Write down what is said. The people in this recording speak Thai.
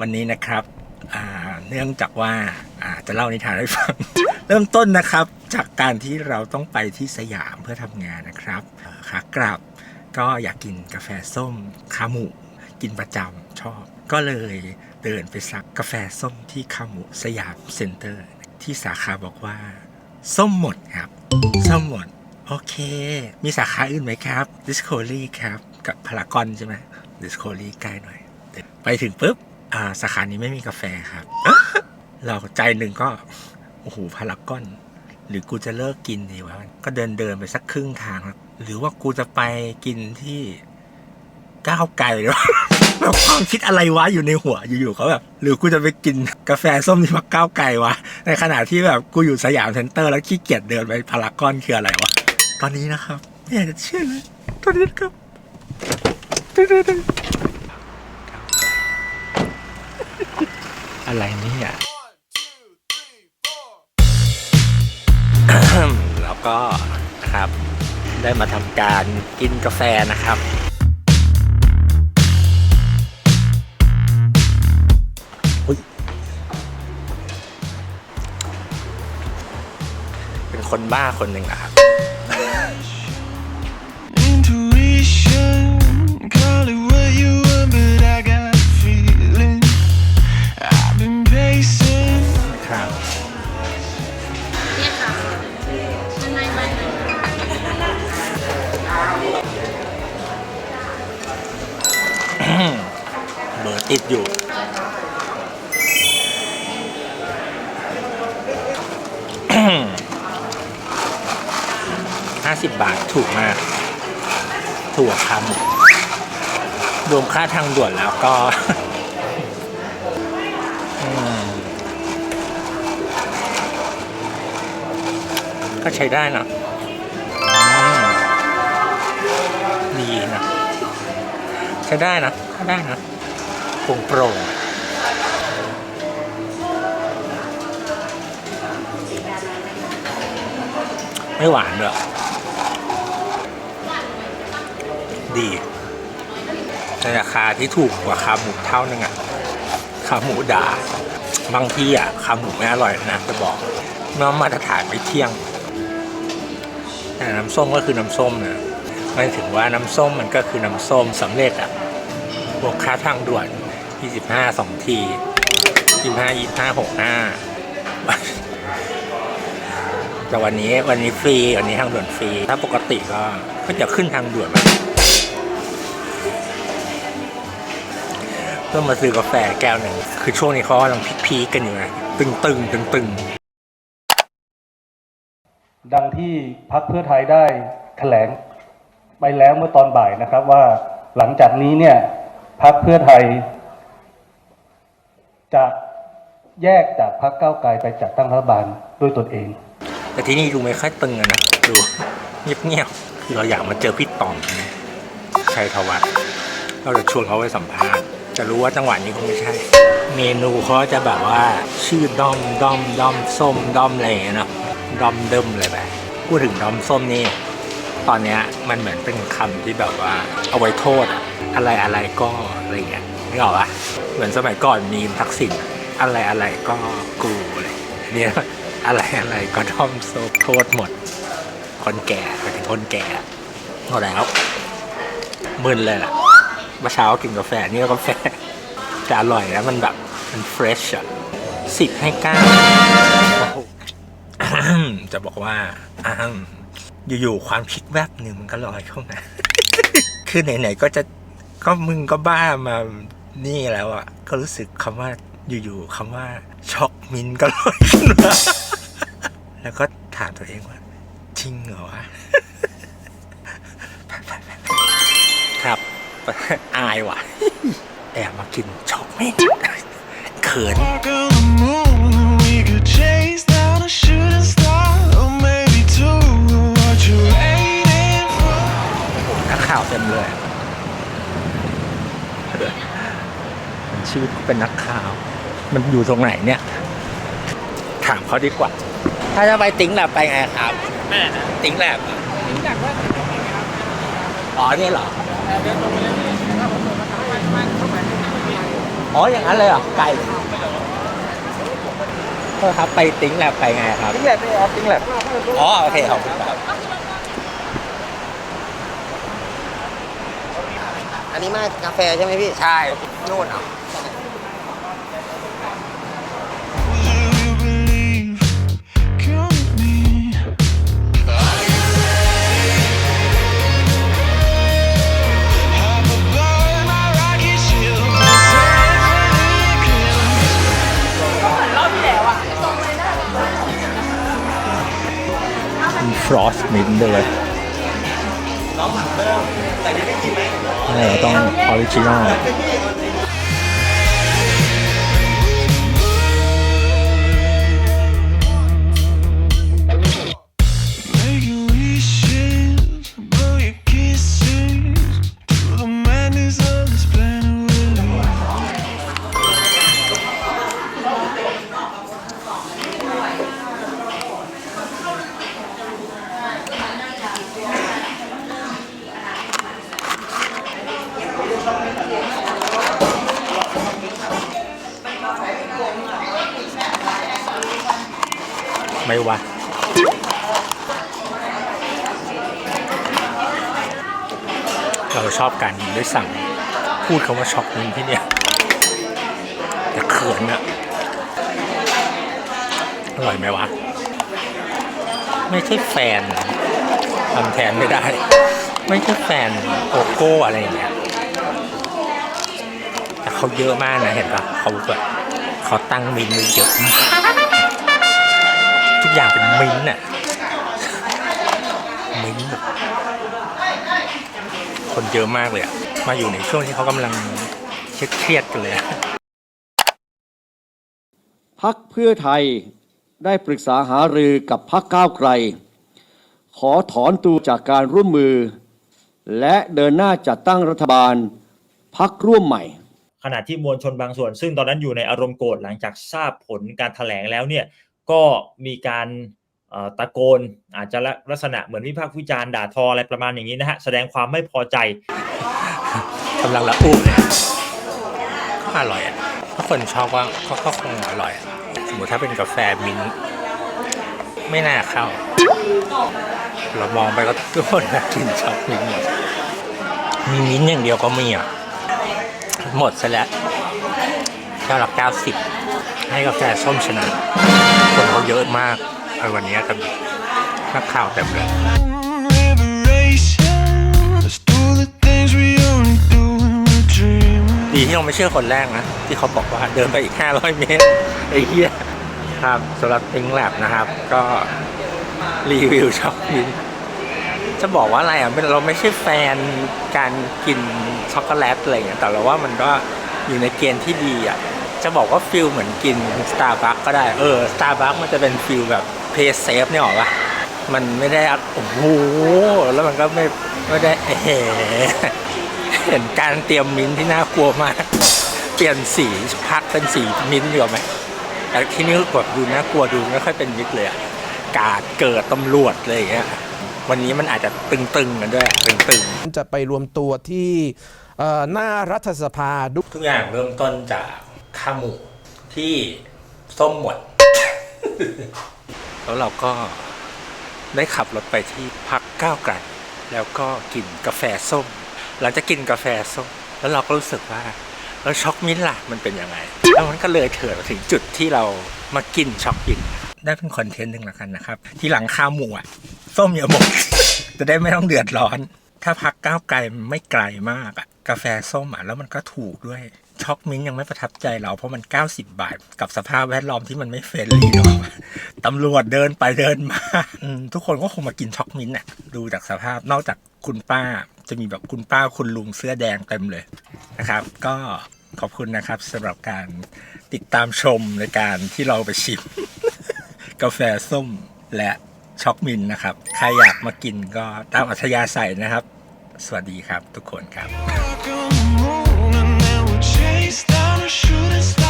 วันนี้นะครับ เนื่องจากว่าจะเล่านิทานให้ฟัง เริ่มต้นนะครับ จากการที่เราต้องไปที่สยามเพื่อทำงานนะครับขากลับก็อยากกินกาแฟส้มคาหมูกินประจำชอบ ก็เลยเดินไปสั่งกาแฟส้มที่คาหมูสยามเซ็นเตอร์ ที่สาขาบอกว่า ส้มหมดครับ ส้มหมด โอเค มีสาขาอื่นไหมครับ Discovery ครับ กับพารากอนใช่ไหม Discovery ใกล้หน่อย ไปถึงปุ๊บอ่าสาขานี้ไม่มีกาแฟครับ เราใจหนึ่งก็โอ้โหพารากอน หรือกูจะเลิกกินดีวะก็เดินเดินไปสักครึ่งทาง หรือว่ากูจะไปกินที่ก้าวไก่หรือวะแบบความคิดอะไรวะอยู่ในหัวอยู่ๆเขาแบบ หรือกูจะไปกินกาแฟส้มที่พักก้าวไก่วะในขณะที่แบบกูอยู่สยามเซ็นเตอร์แล้วขี้เกียจเดินไปพารากอนคืออะไรวะตอนนี้นะครับไม่อยากจะเชื่อเลยตอนนี้ครับ อะไรเนี่ย แล้วก็นะครับ ได้มาทำการกินกาแฟนะครับ เป็นคนบ้าคนหนึ่งอะครับ ห้าสิบบาทถูกมาก ถูกคำรวมค่าทางด่วนแล้วก็ก็ใช้ได้นะดีนะ ใช้ได้นะใช้ได้นะ โปร่งโปร่งไม่หวานด้วยดีในราคาที่ถูกกว่าขาหมูเท่านึงอะขาหมูด่าบางที่อะขาหมูไม่อร่อยนะจะบอกน้องมาตรฐานไม่เที่ยง แต่น้ำส้มก็คือน้ำส้มนะหมายถึงว่าน้ำส้มมันก็คือน้ำส้มสำเร็จอะบวกค่าทางด่วน 25 2ที25 25 65แต่วันนี้วันนี้ฟรีวันนี้ทางด่วนฟรี ถ้าปกติก็ก็จะขึ้นทางด่วนมาเพื่อมาซื้อกาแฟแก้วหนึ่งคือช่วงนี้เขากำลังพีคๆกันอยู่นะตึงๆตึงตึงดังที่พักเพื่อไทยได้แถลงไปแล้วเมื่อตอนบ่ายนะครับว่าหลังจากนี้เนี่ยพักเพื่อไทย จะแยกจากพักเก้าวไกลไปจัดตั้งรัฐบาลด้วยตนเอง แต่ที่นี่ดูไม่ค่อยตึงอะนะดูเงียบๆคือเราอยากมาเจอพี่ต่อมชัยธวัฒน์เราจะชวนเขาไปสัมภาษณ์จะรู้ว่าจังหวะนี้คงไม่ใช่ เมนูเขาจะแบบว่าชื่อด้อมด้อมด้อมส้มด้อมอะไรอย่างเงี้ยเนาะด้อมเดิมอะไรแบบพูดถึงด้อมส้มนี่ ตอนเนี้ยมันเหมือนเป็นคำที่แบบว่าเอาไว้โทษอะอะไรอะไรก็อะไรอย่างเงี้ย นึกออกปะเหมือนสมัยก่อนมีมทักษิณอะไรอะไรก็กูเลยเนี่ยอะไรอะไรก็ด้อมโซบโทษหมด คนแก่ไปถึงคนแก่หมดแล้วมึนเลยล่ะเมื่อเช้ากินกาแฟนี่ก็กาแฟจะอร่อยนะมันแบบมันเฟรชอะสิบให้เก้าจะบอกว่าอ้าวอยู่ๆความคิดแวบหนึ่งมันก็ลอยเข้ามา คือไหนๆก็จะก็มึงก็บ้ามา นี่แล้วอะ ก็รู้สึกคำว่าอยู่ๆคำว่าช็อกมินก็ลอยขึ้นมาแล้วก็ถามตัวเองว่าจริงเหรอวะครับอายว่ะแอบมากินช็อกมินเขิน ชีวิตกูเป็นนักข่าว มันอยู่ตรงไหนเนี่ย ถามเขาดีกว่า ถ้าจะไปติ้งแลบไปไงครับแม่นะติ้งแลบถึงจากว่าอ๋อนี่เหรอเดินลงไปเรื่อยๆแล้วผมเดินมาทางบ้านบ้านเข้าไปอ๋ออย่างนั้นเลยเหรอไก่โทษครับไปติ้งแลบไปไงครับติ้งแลบนี่ครับติ้งแลบอ๋อโอเคขอบคุณครับอันนี้มากาแฟใช่ไหมพี่ ใช่นู่นเหรอ Will อสมินด้วยอะไรเราต้องออริจินอล วะ เราชอบการยิงด้วยสั่งพูดคำว่าช็อกนินที่เนี่ยแต่เขินอะอร่อยไหมวะ ไม่ใช่แฟนทำแทนไม่ได้ ไม่ใช่แฟนโกโก้อะไรอย่างเงี้ยแต่เขาเยอะมากนะเห็นปะเขาแบบเขาตั้งมินไว้เยอะมาก ทุกอย่างเป็นมิ้นท์น่ะมิ้นท์แบบคนเยอะมากเลยอะมาอยู่ในช่วงที่เขากำลังเครียดๆกันเลยอะ พักเพื่อไทยได้ปรึกษาหารือกับพักก้าวไกล ขอถอนตัวจากการร่วมมือ และเดินหน้าจัดตั้งรัฐบาลพักร่วมใหม่ ขณะที่มวลชนบางส่วน ซึ่งตอนนั้นอยู่ในอารมณ์โกรธหลังจากทราบผลการถแถลงแล้วเนี่ย ก็มีการตะโกนอาจจะลักษณะเหมือนวิพากษ์วิจารณ์ด่าทออะไรประมาณอย่างนี้นะฮะแสดงความไม่พอใจกำลังละอุเลยก็อร่อยอะถ้าคนชอบว่าก็คงอร่อย สมมติถ้าเป็นกาแฟมิ้นท์ไม่น่าเข้า เรามองไปก็ทุกคนกินชอบมิ้นหมดมีมิ้นท์อย่างเดียวก็มีอะหมดซะแล้วเจ้าหลักเก้าสิบให้กาแฟส้มชนะ คนเขาเยอะมากไอ้วันนี้กับนักข่าวเต็มเลยดีที่เราไม่เชื่อคนแรกนะ ที่เขาบอกว่าเดินไปอีก 500 เมตร ไอ้เหี้ยครับสำหรับติงแลบนะครับ ก็รีวิวช็อกมินจะบอกว่าอะไรอะเราไม่ใช่แฟนการกินช็อกโกแลตอะไรอย่างเงี้ยแต่เราว่ามันก็อยู่ในเกณฑ์ที่ดีอะ จะบอกว่าฟิลเหมือนกินสตาร์บัคก็ได้ เออสตาร์บัคมันจะเป็นฟิลแบบเพย์เซฟเนี่ยหรอปะมันไม่ได้อัดโอ้โหแล้วมันก็ไม่ไม่ได้เอเห็นการเตรียมมิ้นท์ที่น่ากลัวมาก เปลี่ยนสีพักเป็นสีมิ้นท์ดีกว่าไหมแต่ที่นี่แบบดูน่ากลัวดูไม่ค่อยเป็นมิตรเลยอะกาดเกิดตำรวจเลยอย่างเงี้ยวันนี้มันอาจจะตึงๆกันด้วยตึงจะไปรวมตัวที่เอ่อหน้ารัฐสภาดุๆทุกอย่างเริ่มต้นจาก ข้าหมูที่ส้มหมด แล้วเราก็ได้ขับรถไปที่พักก้าวไกลแล้วก็กินกาแฟส้ม หลังจากกินกาแฟส้ม แล้วเราก็รู้สึกว่าแล้วช็อกมิ้นล่ะมันเป็นยังไง แล้วมันก็เลยเถิดถึงจุดที่เรามากินช็อกมิ้นได้เป็นคอนเทนต์หนึ่งแล้วกันนะครับ ที่หลังข้าวหมูอะส้มอย่าหมดจะได้ไม่ต้องเดือดร้อน ถ้าพักก้าวไกลไม่ไกลมากอะกาแฟส้มอะแล้วมันก็ถูกด้วย ช็อกมิ้นท์ยังไม่ประทับใจเราเพราะมัน 90 บาท กับสภาพแวดล้อมที่มันไม่เฟรนลี่หรอกตำรวจเดินไปเดินมาทุกคนก็คงมากินช็อกมิ้นท์อะดูจากสภาพนอกจากคุณป้า จะมีแบบคุณป้าคุณลุงเสื้อแดงเต็มเลยนะครับ ก็ขอบคุณนะครับสำหรับการติดตามชมในการที่เราไปชิม กาแฟส้มและช็อกมินนะครับ ใครอยากมากินก็ตามอัธยาศัยนะครับ สวัสดีครับทุกคนครับ shooting star.